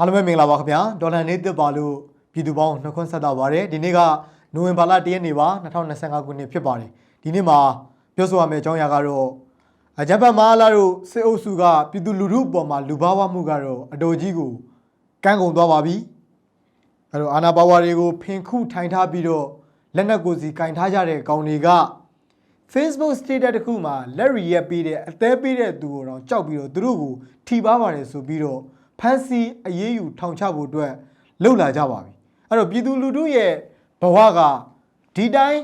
အားလုံးပဲမင်္ဂလာပါခင်ဗျာဒေါ်လာနေတက်ပါလို့ပြည်သူပေါင်းနှုတ်ခွန်းဆက်တာပါတယ်ဒီနေ့ကနိုဝင်ဘာလ1ရက်နေ့ပါ2025ခုနှစ်ဖြစ်ပါတယ်ဒီနေ့မှာပြောဆိုရမယ့်အကြောင်းအရာကတော့အဂျပန်မဟာလာတို့စစ်အုပ်စုကပြည်သူလူထုအပေါ်မှာလူဘာဝမှုကတော့အတော်ကြီးကိုကန့်ကုန်သွားပါပြီအဲ့တော့အာနာပါဝါတွေကိုဖင်ခုထိုင်ထားပြီးတော့လက်နက်ကိုစီကင်ထားကြတဲ့ကောင်တွေက Facebook status တစ်ခုမှာလက်ရီရက်ပေးတဲ့အသေးပေးတဲ့သူကိုတော့ကြောက်ပြီးတော့သူတို့ကိုထိပါပါတယ်ဆိုပြီးတော့ ဖန်စီအရေးယူထောင်ချဖို့အတွက်လှုပ်လာကြပါပြီအဲ့တော့ပြည်သူလူထုရဲ့ဘဝကဒီတိုင်း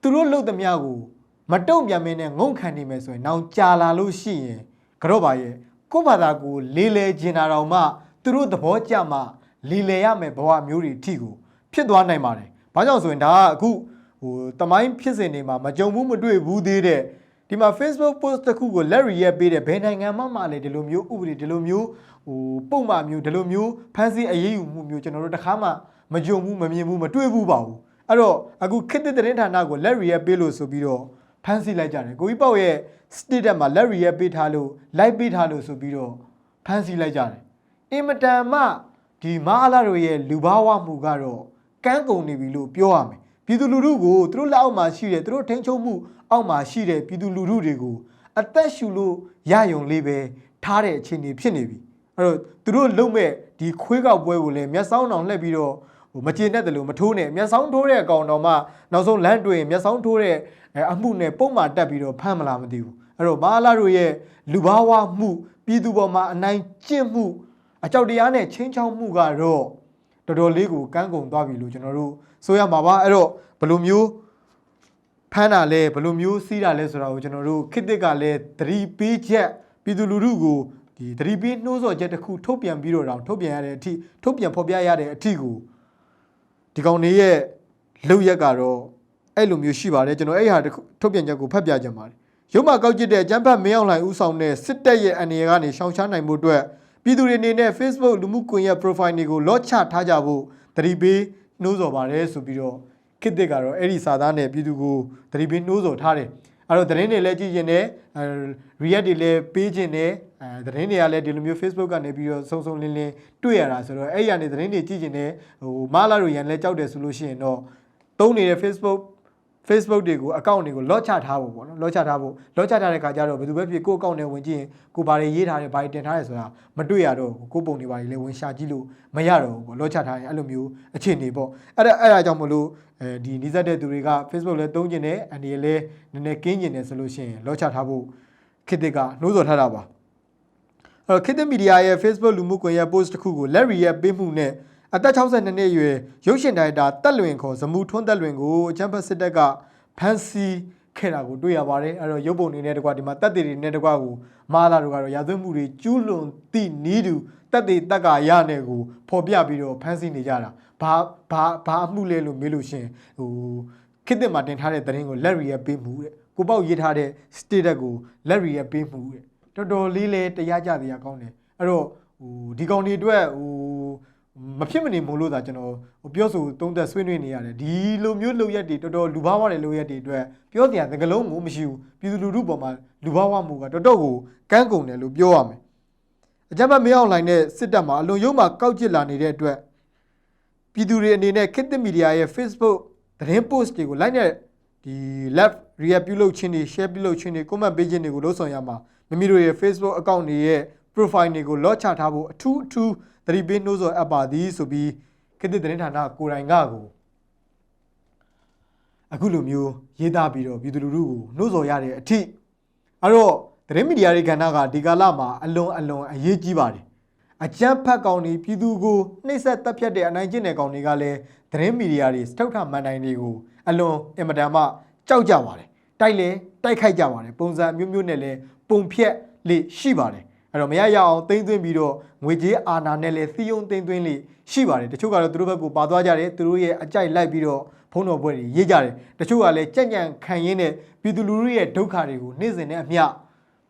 သူတို့လှုပ်သမျှကိုမတုံ့ပြန်မင်းနဲ့ငုံခံနေမယ်ဆိုရင်နောင်ကြာလာလို့ရှိရင်ကတော့ပါရဲ့ကိုယ့်ဘာသာကိုလေးလဲကျင်တာတော့မှသူတို့သဘောကျမှလီလဲရမယ်ဘဝမျိုးတွေအထိကိုဖြစ်သွားနိုင်ပါတယ်ဘာကြောင့်ဆိုရင်ဒါကအခုဟိုတမိုင်းဖြစ်စဉ်တွေမှာမကြုံဘူးမတွေ့ဘူးသေးတဲ့ ဒီမှာ Facebook post တစ်ခုကို Larry ရဲ့ပေးတဲ့ဘယ်နိုင်ငံမှမလည်းဒီလိုမျိုးဥပဒေဒီလိုမျိုးဟိုပုံမှန်မျိုးဒီလိုမျိုးဖန်ဆီးအရေးယူမှုမျိုးကျွန်တော်တို့တခါမှမကြုံဘူးမမြင်ဘူးမတွေ့ဘူးပါဘူးအဲ့တော့အခုခေတ်သစ်သတင်းဌာနကို Larry ရဲ့ပေးလို့ဆိုပြီးတော့ဖန်ဆီးလိုက်ကြတယ်ကိုကြီးပေါက်ရဲ့ status မှာ Larry ရဲ့ပေးထားလို့ like ပေးထားလို့ဆိုပြီးတော့ဖန်ဆီးလိုက်ကြတယ်အင်မတန်မှဒီမဟာလာတို့ရဲ့လူဘာဝမှုကတော့ကန်းကုန်နေပြီလို့ပြောရမယ် ပြည်သူလူထုကိုသူတို့လက်အောက်မှာရှိတဲ့သူတို့ထိန်းချုပ်မှုအောက်မှာရှိတဲ့ပြည်သူလူထုတွေကိုအသက်ရှူလို့ရယုံလေးပဲထားတဲ့အခြေအနေဖြစ်နေပြီအဲ့တော့သူတို့လုံမဲ့ဒီခွေးကောက်ပွဲကိုလည်းမျက်စောင်းတောင်လှည့်ပြီးတော့ဟိုမကျေနပ်တယ်လို့မထိုးနဲ့မျက်စောင်းထိုးတဲ့အကောင်တော်မှနောက်ဆုံးလမ်းတွေ့ရင်မျက်စောင်းထိုးတဲ့အမှုနဲ့ပုံမှန်တက်ပြီးတော့ဖမ်းမလားမသိဘူးအဲ့တော့မဟာလာတို့ရဲ့လူဘာဝမှုပြည်သူပေါ်မှာအနိုင်ကျင့်မှုအကြောက်တရားနဲ့ချင်းချောင်းမှုကတော့ တော်တော်လေးကိုကန်းကုန်သွားပြီလို့ကျွန်တော်တို့ဆိုရမှာပါအဲ့တော့ဘယ်လိုမျိုးဖမ်းတာလဲဘယ်လိုမျိုးစီးတာလဲဆိုတာကိုကျွန်တော်တို့ခေတ်သစ်ကလည်းသတိပေးချက်ပြည်သူလူထုကိုဒီသတိပေးနှိုးဆော်ချက်တစ်ခုထုတ်ပြန်ပြီးတော့တောင်ထုတ်ပြန်ရတဲ့အထိထုတ်ပြန်ဖော်ပြရတဲ့အထိကိုဒီကောင်လေးရဲ့လုံရက်ကတော့အဲ့လိုမျိုးရှိပါတယ်ကျွန်တော်အဲ့ဟာတစ်ခုထုတ်ပြန်ချက်ကိုဖတ်ပြကြပါတယ်ရုံးမှာကောက်ကျစ်တဲ့အကြမ်းဖက်မင်းအောင်လှိုင်ဦးဆောင်တဲ့စစ်တပ်ရဲ့အနေအကနေရှောင်ရှားနိုင်မှုအတွက် ပြည်သူတွေအနေနဲ့ Facebook လူမှုကွန်ရက် profile တွေကို lock ချထားကြဖို့သတိပေးနှိုးဆော်ပါတယ်ဆိုပြီးတော့ခေတ်သစ်ကတော့အဲ့ဒီစာသားနဲ့ပြည်သူကိုသတိပေးနှိုးဆော်ထားတယ်အဲ့တော့သတင်းတွေလည်းကြည့်ကျင်တယ်အဲ react တွေလည်းပေးကျင်တယ်အဲသတင်းတွေကလည်းဒီလိုမျိုး Facebook ကနေပြီးတော့စုံစုံလင်းလင်းတွေ့ရတာဆိုတော့အဲ့ရနေသတင်းတွေကြည့်ကျင်တယ်ဟိုမလာတို့ရန်လည်းကြောက်တယ်ဆိုလို့ရှိရင်တော့သုံးနေတဲ့ Facebook Facebook တွေကို account တွေကို lock ချထားဖို့ပေါ့နော် lock ချထားဖို့ lock ချထားတဲ့ခါကျတော့ဘယ်သူပဲဖြစ်ကိုယ့် account နဲ့ဝင်ကြည့်ရင်ကိုဘာတွေရေးထားတယ်ဘာတွေတင်ထားတယ်ဆိုတာမတွေ့ရတော့ဘူးကိုယ့်ပုံတွေဘာတွေလည်းဝင်ရှာကြည့်လို့မရတော့ဘူးပေါ့ lock ချထားရင်အဲ့လိုမျိုးအခြေအနေပေါ့အဲ့ဒါအဲ့ဒါကြောင့်မလို့အဲဒီနီးစပ်တဲ့သူတွေက Facebook လည်းသုံးကျင်တယ်အန်ဒီလည်းနည်းနည်းကင်းကျင်တယ်ဆိုလို့ရှိရင် lock ချထားဖို့ခေတ်သစ်ကနှိုးဆော်ထားတာပါအဲ့တော့ခေတ်သစ်မီဒီယာရဲ့ Facebook လူမှုကွန်ရက် post တစ်ခုကို Larry ရဲ့ပေးမှုနဲ့ အသက်62နှစ်အရွယ်ရုပ်ရှင်ဒါရိုက်တာတက်လွင်ခေါ်ဇမူထွန်းတက်လွင်ကိုအချမ်းဖတ်စစ်တပ်ကဖမ်းဆီးခဲ့တာကိုတွေ့ရပါတယ်အဲ့တော့ရုပ်ပုံတွေနဲ့တကွာဒီမှာတက်တွေနဲ့တကွာကိုမာလာတို့ကတော့ရာသွင်းမှုတွေကျူးလွန်သည့်နီးတူတက်တွေတက်ကရနဲ့ကိုဖော်ပြပြီးတော့ဖမ်းဆီးနေကြတာဘာဘာဘာအမှုလဲလို့မေးလို့ရှရင်ဟိုခေတ်သစ်မှာတင်ထားတဲ့သတင်းကို Larry ရဲ့ပေးမှုတဲ့ကိုပေါ့ရေးထားတဲ့ status ကို Larry ရဲ့ပေးမှုတဲ့တော်တော်လေးလဲတရားကြတရားကောင်းတယ်အဲ့တော့ဟိုဒီကောင်တွေအတွက်ဟို မဖြစ်မနေမို့လို့သာကျွန်တော်ဟိုပြောဆိုသုံးသက်ဆွေးနွေးနေရတယ်ဒီလိုမျိုးလုပ်ရက်တွေတော်တော်လူဘာဝတဲ့လုပ်ရက်တွေအတွက်ပြောတရားသကလုံးကိုမရှိဘူးပြည်သူလူထုပေါ်မှာလူဘာဝမှုကတော်တော်ကိုကန်းကုန်တယ်လို့ပြောရမယ်အကြမ်းဖက်မင်းအောင်လိုင်းနဲ့စစ်တပ်မှာအလွန်ရုံးမှာကောက်ကျစ်လာနေတဲ့အတွက်ပြည်သူတွေအနေနဲ့ခေတ်သစ်မီဒီယာရဲ့ Facebook သတင်း post တွေကို like နဲ့ဒီ left react ပြုလုပ်ခြင်းတွေ share ပြုလုပ်ခြင်းတွေ comment ပေးခြင်းတွေကိုလုပ်ဆောင်ရမှာမိမိတို့ရဲ့ Facebook account တွေရဲ့ profile တွေကို lock ချထားဖို့အထူးအထူး သတိပေးနှိုးဆော်အပ်ပါသည်ဆိုပြီးခေတ်သစ်သတင်းဌာနကိုယ်တိုင်ကကိုအခုလိုမျိုးရေးသားပြီးတော့ပြည်သူလူထုကိုနှိုးဆော်ရတဲ့အထိအဲ့တော့သတင်းမီဒီယာတွေကဏ္ဍကဒီကာလမှာအလွန်အလွန်အရေးကြီးပါတယ်အကြမ်းဖက်ကောင်တွေပြည်သူကိုနှိပ်စက်တပ်ဖြတ်တဲ့အနိုင်ကျင့်တဲ့ကောင်တွေကလည်းသတင်းမီဒီယာတွေစတုထမှန်တိုင်းတွေကိုအလွန်အင်မတန်မှကြောက်ကြပါတယ်တိုက်လေတိုက်ခိုက်ကြပါတယ်ပုံစံအမျိုးမျိုးနဲ့လည်းပုံဖြက်လေရှိပါတယ် အဲ့တော့မရရအောင်သိမ့်သွင်းပြီးတော့ငွေကြေးအာဏာနဲ့လည်းစီယုံသိမ့်သွင်းလေရှိပါတယ်တချို့ကတော့သူတို့ဘက်ကိုပါသွားကြတယ်သူတို့ရဲ့အကြိုက်လိုက်ပြီးတော့ဖုံးတော်ပွဲတွေရေးကြတယ်တချို့ကလည်းကြက်ကြံခံရင်းနဲ့ပြည်သူလူထုရဲ့ဒုက္ခတွေကိုနေ့စဉ်နဲ့အမျှ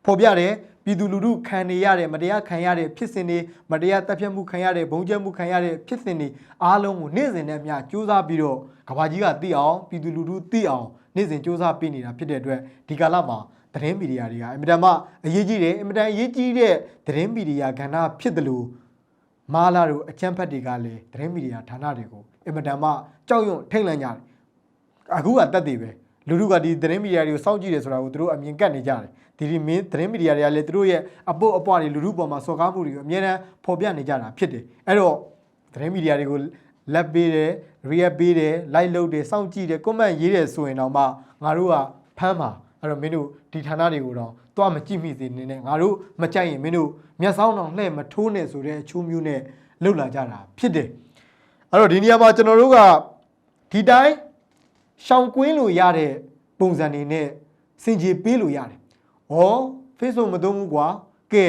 ဖော်ပြတယ်ပြည်သူလူထုခံနေရတဲ့မတရားခံရတဲ့ဖြစ်စဉ်တွေမတရားတပ်ဖြတ်မှုခံရတဲ့ဘုံကျဲမှုခံရတဲ့ဖြစ်စဉ်တွေအားလုံးကိုနေ့စဉ်နဲ့အမျှစူးစမ်းပြီးတော့ကဘာကြီးကသိအောင်ပြည်သူလူထုသိအောင်နေ့စဉ်စူးစမ်းပေးနေတာဖြစ်တဲ့အတွက်ဒီကာလမှာ သတင်းမီဒီယာတွေကအင်မတန်မှအရေးကြီးတယ်အင်မတန်အရေးကြီးတဲ့သတင်းမီဒီယာကဏ္ဍဖြစ်တယ်လို့မာလာတို့အချမ်းဖက်တွေကလည်းသတင်းမီဒီယာဌာနတွေကိုအင်မတန်မှကြောက်ရွံ့ထိတ်လန့်ကြတယ်အခုကတက်သေးပဲလူလူကဒီသတင်းမီဒီယာတွေကိုစောင့်ကြည့်တယ်ဆိုတာကိုသူတို့အမြင်ကတ်နေကြတယ်ဒီဒီမင်းသတင်းမီဒီယာတွေကလည်းသူတို့ရဲ့အပုတ်အပွားတွေလူလူပေါ်မှာစော်ကားမှုတွေကိုအမြဲတမ်းဖော်ပြနေကြတာဖြစ်တယ်အဲ့တော့သတင်းမီဒီယာတွေကိုလက်ပေးတယ် react ပေးတယ် like လုပ်တယ်စောင့်ကြည့်တယ် comment ရေးတယ်ဆိုရင်တော့မှငါတို့ကဖမ်းပါ အဲ့တော့မင်းတို့ဒီဌာနတွေကိုတော့သွားမကြည့်မိစေနေနဲ့ငါတို့မကြိုက်ရင်မင်းတို့မျက်စောင်းတော့လှဲ့မထိုးနဲ့ဆိုတဲ့အချိုးမျိုးနဲ့လှုပ်လာကြတာဖြစ်တယ်အဲ့တော့ဒီနေရာမှာကျွန်တော်တို့ကဒီတိုင်းရှောင်ကွင်းလို့ရတဲ့ပုံစံတွေနဲ့စင်ကြေပေးလို့ရတယ်။ဩ Facebook မသုံးဘူးကွာ။ကဲ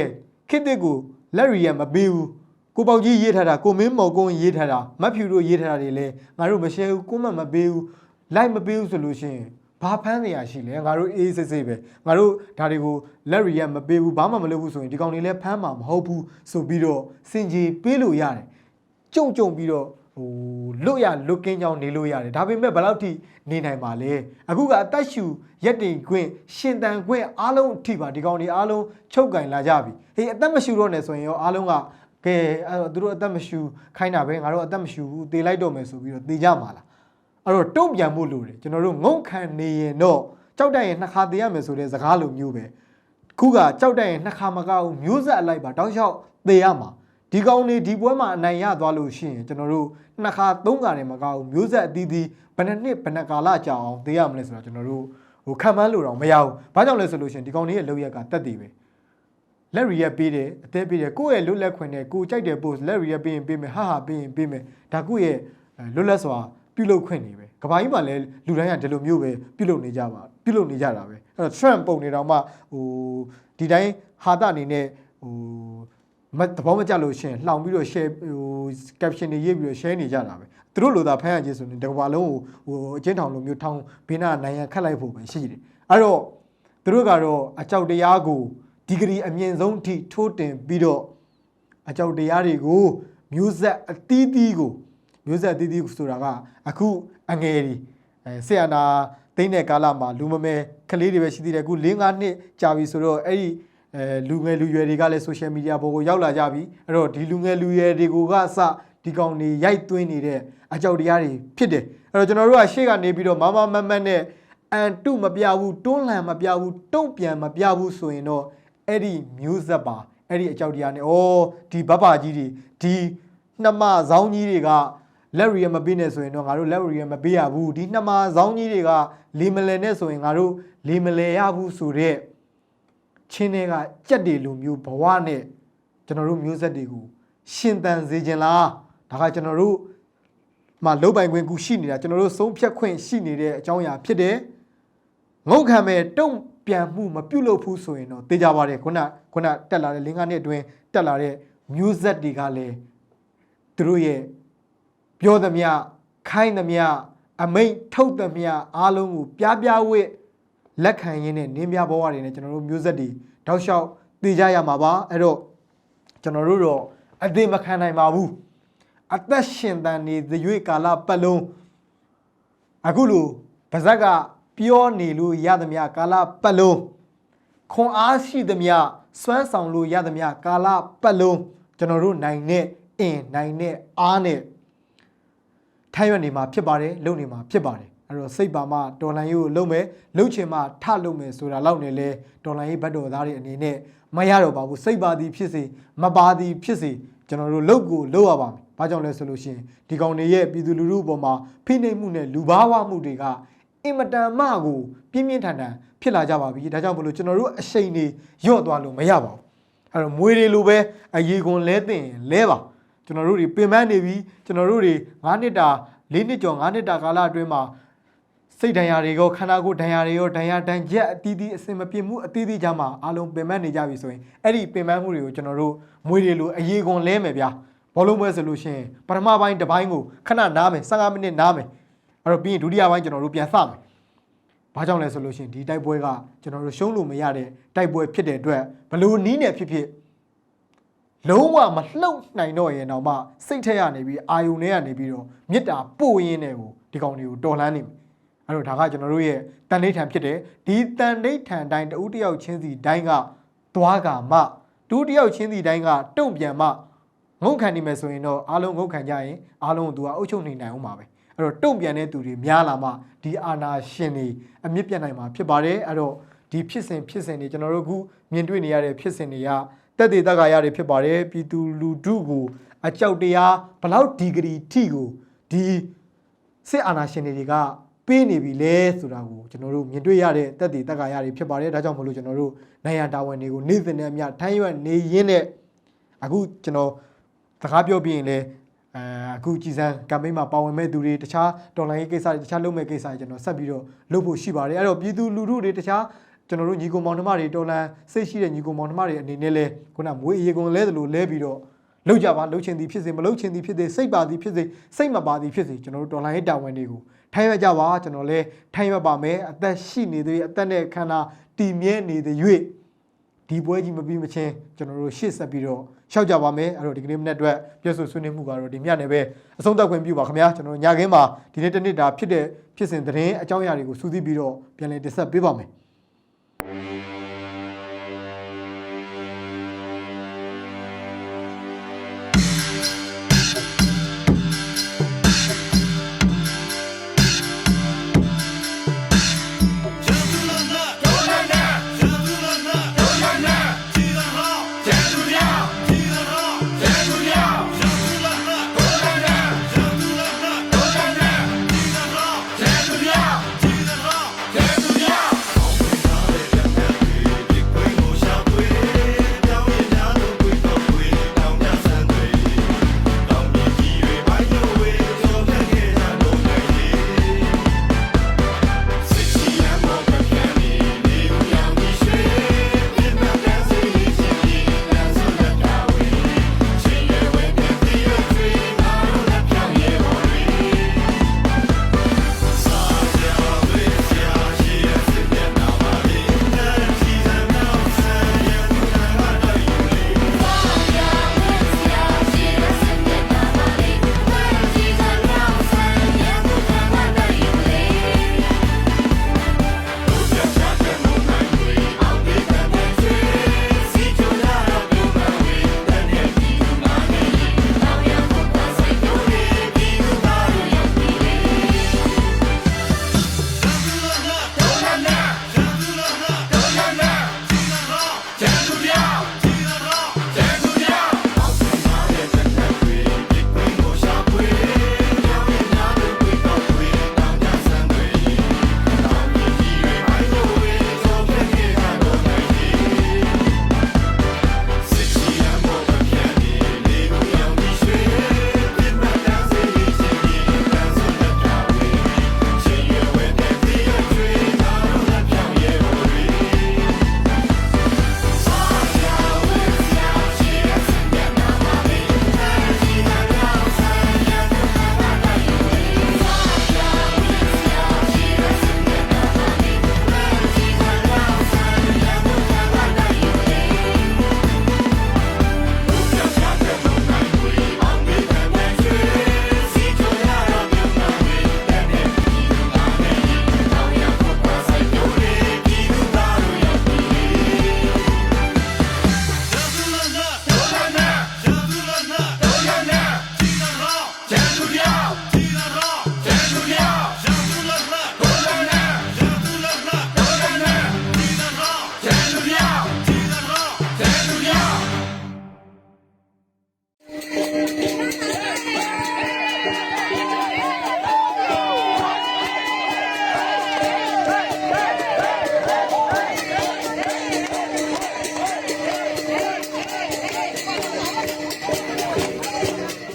ခစ်တဲ့ကိုလက်ရီရမပေးဘူး။ကိုပေါက်ကြီးရေးထားတာကိုမင်းမော်ကုန်းရေးထားတာမတ်ဖြူတို့ရေးထားတာတွေလည်းငါတို့မ share ဘူးကိုမမပေးဘူး။ like မပေးဘူးဆိုလို့ရှိရင် ဘာဖမ်းနေရရှိလဲငါတို့အေးစစ်စစ်ပဲငါတို့ဒါတွေကိုလက်ရီရမပေးဘူးဘာမှမလုပ်ဘူးဆိုရင်ဒီကောင်တွေလည်းဖမ်းမှာမဟုတ်ဘူးဆိုပြီးတော့စင်ကြေပေးလို့ရတယ်ကြုံကြုံပြီးတော့ဟိုလွတ်ရလွတ်ကင်းကြောင်းနေလို့ရတယ်ဒါပေမဲ့ဘယ်လောက်ထိနေနိုင်ပါလဲအခုကအသက်ရှူရက်တင်ခွင့်ရှင်တန်ခွင့်အားလုံးအထိပါဒီကောင်တွေအားလုံးချုပ်ကင်လာကြပြီဟေးအသက်မရှူတော့နဲ့ဆိုရင်ရောအားလုံးကကဲအဲ့တော့သူတို့အသက်မရှူခိုင်းတာပဲငါတို့အသက်မရှူဘူးတေးလိုက်တော့မယ်ဆိုပြီးတော့တေးကြမှာလား အဲ့တော့တုံ့ပြန်မှုလို့တယ်ကျွန်တော်တို့ငုံခံနေရင်တော့ကြောက်တတ်ရင်နှစ်ခါသေးရမယ်ဆိုတဲ့စကားလိုမျိုးပဲခုကကြောက်တတ်ရင်နှစ်ခါမကဘူးမျိုးဆက်အလိုက်ပါတောက်လျှောက်သေရမှာဒီကောင်နေဒီပွဲမှာအနိုင်ရသွားလို့ရှိရင်ကျွန်တော်တို့နှစ်ခါသုံးခါနဲ့မကဘူးမျိုးဆက်အသီးသီးဘယ်နှစ်နှစ်ဘယ်နှစ်ကာလကြာအောင်သေရမလဲဆိုတော့ကျွန်တော်တို့ဟိုခံမှန်းလို့တော့မရဘူးဘာကြောင့်လဲဆိုလို့ရှိရင်ဒီကောင်လေးရဲ့လောက်ရက်ကတက်တည်ပဲလက်ရီရက်ပေးတယ်အသေးပေးတယ်ကိုယ့်ရဲ့လွတ်လပ်ခွင့်နဲ့ကိုယ်ကြိုက်တဲ့ post လက်ရီရက်ပေးရင်ပေးမယ်ဟာဟာပေးရင်ပေးမယ်ဒါကိုယ့်ရဲ့လွတ်လပ်စွာ ပြုလုပ်ခွင့်နေပဲကဘာကြီးမှလည်းလူတိုင်းကဒီလိုမျိုးပဲပြုလုပ်နေကြပါပြုလုပ်နေကြတာပဲအဲ့တော့ trend ပုံနေတော့မှဟိုဒီတိုင်းဟာတာအနေနဲ့ဟိုမသဘောမကျလို့ရှရင်လှောင်ပြီးတော့ share ဟို caption တွေရေးပြီးတော့ share နေကြတာပဲသူတို့လိုသာဖမ်းရခြင်းဆိုရင်တစ်ကမ္ဘာလုံးကိုဟိုအချင်းထောင်လိုမျိုးထောင်ဘေးနာနိုင်ရန်ခတ်လိုက်ဖို့ပဲရှိတယ်အဲ့တော့သူတို့ကတော့အကြောက်တရားကိုဒီဂရီအမြင့်ဆုံးထိထိုးတင်ပြီးတော့အကြောက်တရားတွေကိုမျိုးဆက်အသီးသီးကို မျိုးဆက်အသီးသီးဆိုတာကအခုအငယ်ကြီးအဲဆရာနာသိမ့်တဲ့ကာလမှာလူမမဲကလေးတွေပဲရှိသေးတယ်အခု၄၅နှစ်ကြာပြီဆိုတော့အဲ့ဒီအဲလူငယ်လူရွယ်တွေကလည်း social media ပေါ်ကိုရောက်လာကြပြီအဲ့တော့ဒီလူငယ်လူရွယ်တွေကိုကအစဒီကောင်တွေရိုက်သွင်းနေတဲ့အကြောက်တရားတွေဖြစ်တယ်အဲ့တော့ကျွန်တော်တို့ကရှေ့ကနေပြီးတော့မမမတ်မတ်နဲ့အန်တုမပြဘူးတွန်းလှန်မပြဘူးတုံ့ပြန်မပြဘူးဆိုရင်တော့အဲ့ဒီမျိုးဆက်ပါအဲ့ဒီအကြောက်တရားနဲ့ဩဒီဘဘကြီးတွေဒီနှမဇောင်းကြီးတွေက လက်ရီရမပေးနဲ့ဆိုရင်တော့ငါတို့လက်ရီရမပေးရဘူးဒီနှစ်မှာဇောင်းကြီးတွေကလီမလဲနဲ့ဆိုရင်ငါတို့လီမလဲရဘူးဆိုတော့ချင်းတွေကကြက်တွေလိုမျိုးဘဝနဲ့ကျွန်တော်တို့မျိုးဆက်တွေကိုရှင်သန်စေခြင်းလားဒါကကျွန်တော်တို့မှာလုတ်ပိုင်ခွင့်ကူရှိနေတာကျွန်တော်တို့ဆုံးဖြတ်ခွင့်ရှိနေတဲ့အကြောင်းအရာဖြစ်တယ်ငုတ်ခံမဲ့တုံ့ပြန်မှုမပြုတ်လို့ဘူးဆိုရင်တော့တေးကြပါတယ်ခုနခုနတက်လာတဲ့လင်းကားနှစ်အတွင်းတက်လာတဲ့မျိုးဆက်တွေကလည်းသူတို့ရဲ့ ပြောသမျှခိုင်းသမျှအမိတ်ထုတ်သမျှအားလုံးကိုပြပြဝစ်လက်ခံရင်းနဲ့နင်းပြဘဝတွေနဲ့ကျွန်တော်တို့မျိုးဆက်တွေတောက်လျှောက်သိကြရမှာပါအဲ့တော့ကျွန်တော်တို့တော့အသေးမခံနိုင်ပါဘူးအသက်ရှင်တန်နေသရွေ့ကာလပတ်လုံးအခုလိုဗဇက်ကပြောနေလို့ရသမျှကာလပတ်လုံးခွန်အားရှိသမျှစွမ်းဆောင်လို့ရသမျှကာလပတ်လုံးကျွန်တော်တို့နိုင်တဲ့အင်နိုင်တဲ့အားနဲ့ ထမ်းရွက်နေမှာဖြစ်ပါတယ်လုံနေမှာဖြစ်ပါတယ်အဲ့တော့စိတ်ပါမှဒေါ်လာရေးကိုလုံမယ်လုံချင်မှထလုံမယ်ဆိုတာလောက်နေလဲဒေါ်လာရေးဘတ်တော်သားတွေအနေနဲ့မရတော့ပါဘူးစိတ်ပါသည်ဖြစ်စေမပါသည်ဖြစ်စေကျွန်တော်တို့လုံကိုလုံရပါမယ်ဘာကြောင့်လဲဆိုလို့ရှိရင်ဒီကောင်တွေရဲ့ပြည်သူလူထုအပေါ်မှာဖိနှိပ်မှုနဲ့လူဘာဝမှုတွေကအင်မတန်မှကိုပြင်းပြင်းထန်ထန်ဖြစ်လာကြပါပြီဒါကြောင့်မလို့ကျွန်တော်တို့အရှိန်တွေညော့သွားလို့မရပါဘူးအဲ့တော့မွေတွေလိုပဲအရေခွန်လဲတင်ရင်လဲပါ ကျွန်တော်တို့တွေပင်ပန်းနေပြီကျွန်တော်တို့တွေ9နှစ်တာ4နှစ်ကျော်9နှစ်တာကာလအတွင်းမှာစိတ်ဒဏ်ရာတွေရောခန္ဓာကိုယ်ဒဏ်ရာတွေရောဒဏ်ရာတန်ကြက်အတီးတီးအစင်မပြေမှုအတီးတီးကြမှာအားလုံးပင်ပန်းနေကြပြီဆိုရင်အဲ့ဒီပင်ပန်းမှုတွေကိုကျွန်တော်တို့မွေတွေလိုအရေးကွန်လဲမယ်ဗျာဘောလုံးပွဲဆိုလို့ရှိရင်ပထမပိုင်းတစ်ပိုင်းကိုခဏနားမယ်15မိနစ်နားမယ်အဲ့တော့ပြီးရင်ဒုတိယပိုင်းကျွန်တော်တို့ပြန်စမယ်ဘာကြောင့်လဲဆိုလို့ရှိရင်ဒီတိုက်ပွဲကကျွန်တော်တို့ရှုံးလို့မရတဲ့တိုက်ပွဲဖြစ်တဲ့အတွက်ဘလို့နီးနေဖြစ်ဖြစ် လုံးဝမလှုပ်နိုင်တော့ရင်တော့မှစိတ်ထက်ရနေပြီးအာယုန်ထဲကနေပြီးတော့မေတ္တာပို့ရင်းနဲ့ကိုဒီကောင်တွေကိုတော်လှန်နေမယ်အဲ့တော့ဒါကကျွန်တော်တို့ရဲ့တန်ဋိဌာန်ဖြစ်တယ်ဒီတန်ဋိဌာန်တိုင်းတဦးတစ်ယောက်ချင်းစီတိုင်းကသွားကမှတူတစ်ယောက်ချင်းစီတိုင်းကတုံ့ပြန်မှငုတ်ခံနေမယ်ဆိုရင်တော့အားလုံးငုတ်ခံကြရင်အားလုံးကသူကအုပ်ချုပ်နေနိုင်အောင်ပါပဲအဲ့တော့တုံ့ပြန်တဲ့သူတွေများလာမှဒီအာဏာရှင်တွေအမြင့်ပြတ်နိုင်မှာဖြစ်ပါတယ်အဲ့တော့ဒီဖြစ်စဉ်ဖြစ်စဉ်တွေကျွန်တော်တို့အခုမြင်တွေ့နေရတဲ့ဖြစ်စဉ်တွေက တက်သေးတက်ကာရတွေဖြစ်ပါတယ်ပြည်သူလူထုကိုအကြောက်တရားဘလောက်ဒီဂရီထိကိုဒီစစ်အာဏာရှင်တွေကပေးနေပြီလဲဆိုတာကိုကျွန်တော်တို့မြင်တွေ့ရတဲ့တက်တည်တက္ကရာတွေဖြစ်ပါတယ်ဒါကြောင့်မလို့ကျွန်တော်တို့နိုင်ငံတာဝန်တွေကိုနေ့စဉ်နဲ့အမျှထိုင်းရွက်နေရင်းနဲ့အခုကျွန်တော်စကားပြောပြရင်လဲအဲအခုကြည်စံကမ်ပိန်းမှာပါဝင်မဲ့သူတွေတခြားတော်လိုင်းရေးကိစ္စတွေတခြားလုပ်မဲ့ကိစ္စတွေကျွန်တော်ဆက်ပြီးတော့လုပ်ဖို့ရှိပါတယ်အဲ့တော့ပြည်သူလူထုတွေတခြား ကျွန်တော်တို့ညီကောင်မောင်နှမတွေတော်လန်စိတ်ရှိတဲ့ညီကောင်မောင်နှမတွေအနေနဲ့လဲခုနမွေးအေကုန်လဲသလိုလဲပြီးတော့လောက်ကြပါလှုပ်ချင်သည်ဖြစ်စေမလှုပ်ချင်သည်ဖြစ်စေစိတ်ပါသည်ဖြစ်စေစိတ်မပါသည်ဖြစ်စေကျွန်တော်တို့တော်လိုင်းရေးတာဝန်တွေကိုထိုင်ရကြပါကျွန်တော်လဲထိုင်ရပါမယ်အသက်ရှိနေသေးအသက်နဲ့ခန္ဓာတည်မြဲနေသေး၍ဒီပွဲကြီးမပြီးမချင်းကျွန်တော်တို့ရှေ့ဆက်ပြီးတော့ရှောက်ကြပါမယ်အဲ့တော့ဒီကနေ့မနေ့အတွက်ပြည့်စုံဆွေးနွေးမှုကတော့ဒီမြတ်နဲ့ပဲအဆုံးသတ်ခွင့်ပြုပါခင်ဗျာကျွန်တော်တို့ညခင်းမှာဒီနေ့တစ်နေ့တာဖြစ်တဲ့ဖြစ်စဉ်သတင်းအကြောင်းအရာတွေကိုစူးစီးပြီးတော့ပြန်လည်တင်ဆက်ပေးပါမယ်